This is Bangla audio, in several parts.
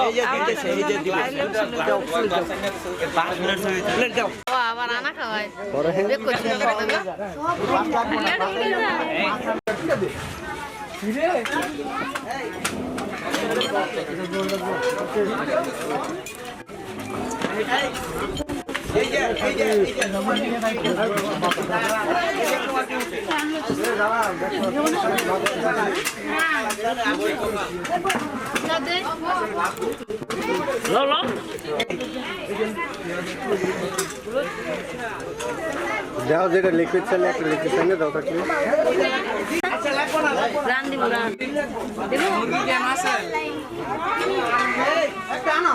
এই যে দিতেছে এই যে দিতেছে দাও। প্লেট দাও ও আবার আনা খাওয়ায়। পরে বেক করছি না করে দেবে এই যে এই যে এই যে দাও যেটা লিকুইড চাইলে একটা লিকুইড চাইলে দাও থাকলে রান দিব রান। একটা আনো।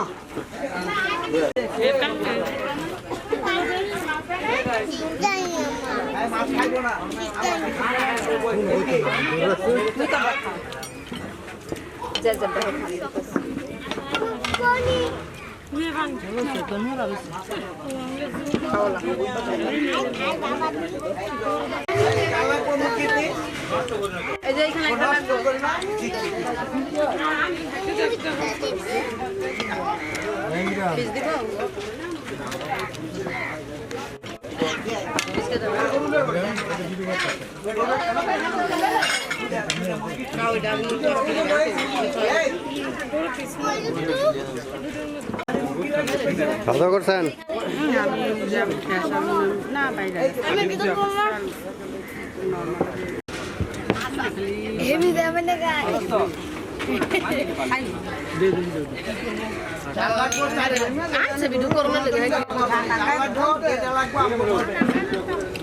এই যে এখানে একটা নষ্ট করি না পিস দিব খাওয়া দাওয়া করছেন হেভি যাবে না গাই আচ্ছা ভিডিও করো না লেগে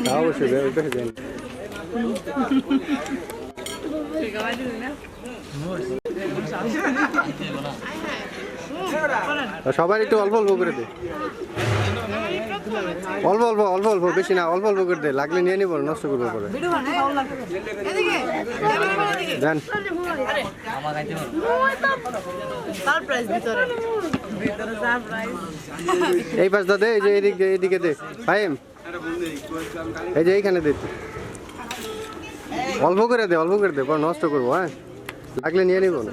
হ্যাঁ, অবশ্যই সবাই একটু অল্প অল্প করে দে। অল্প অল্প অল্প অল্প, বেশি না, অল্প অল্প করে দে, লাগলে নিয়ে নিব, নষ্ট করব পরে। এই পাশটা দে এই যে এদিক এদিকে দে। ফাইম এই যে এইখানে দে। অল্প করে দে, অল্প করে দে, পরে নষ্ট করব হ্যাঁ? লাগলে নিয়ে নিবো। না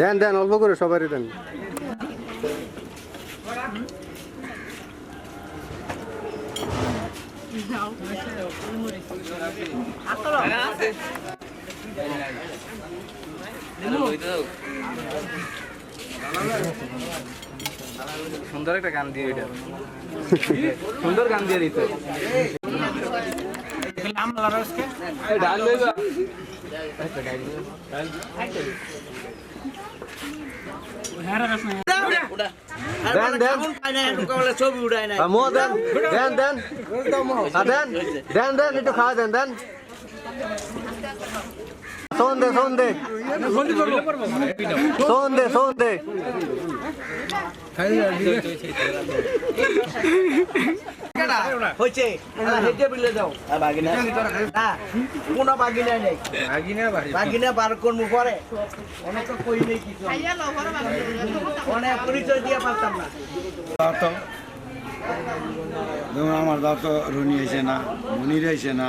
দেন দেন, অল্প করে সবারই দেন। সুন্দর একটা গান দিয়ে এটা সুন্দর গান দিয়ে দিত। ডাল লইবা দেন দেন। ছবি উড়ায় না মোয়া দেন দেন দেন। দেন দেন দেন একটু খাওয়া দেন দেন। শোন দে শোন দে। শোন দে শোন দে। হয়েছে হেঁটে বিলে দাও না কোনো বাগিনা নেই। বাগিনা বার করব পরে? অনেক কই নেই কিছু অনেক পরিচয় দিয়ে পারতাম না। যেমন আমার দাও তো রুনি হয়েছে না মনির হয়েছে না।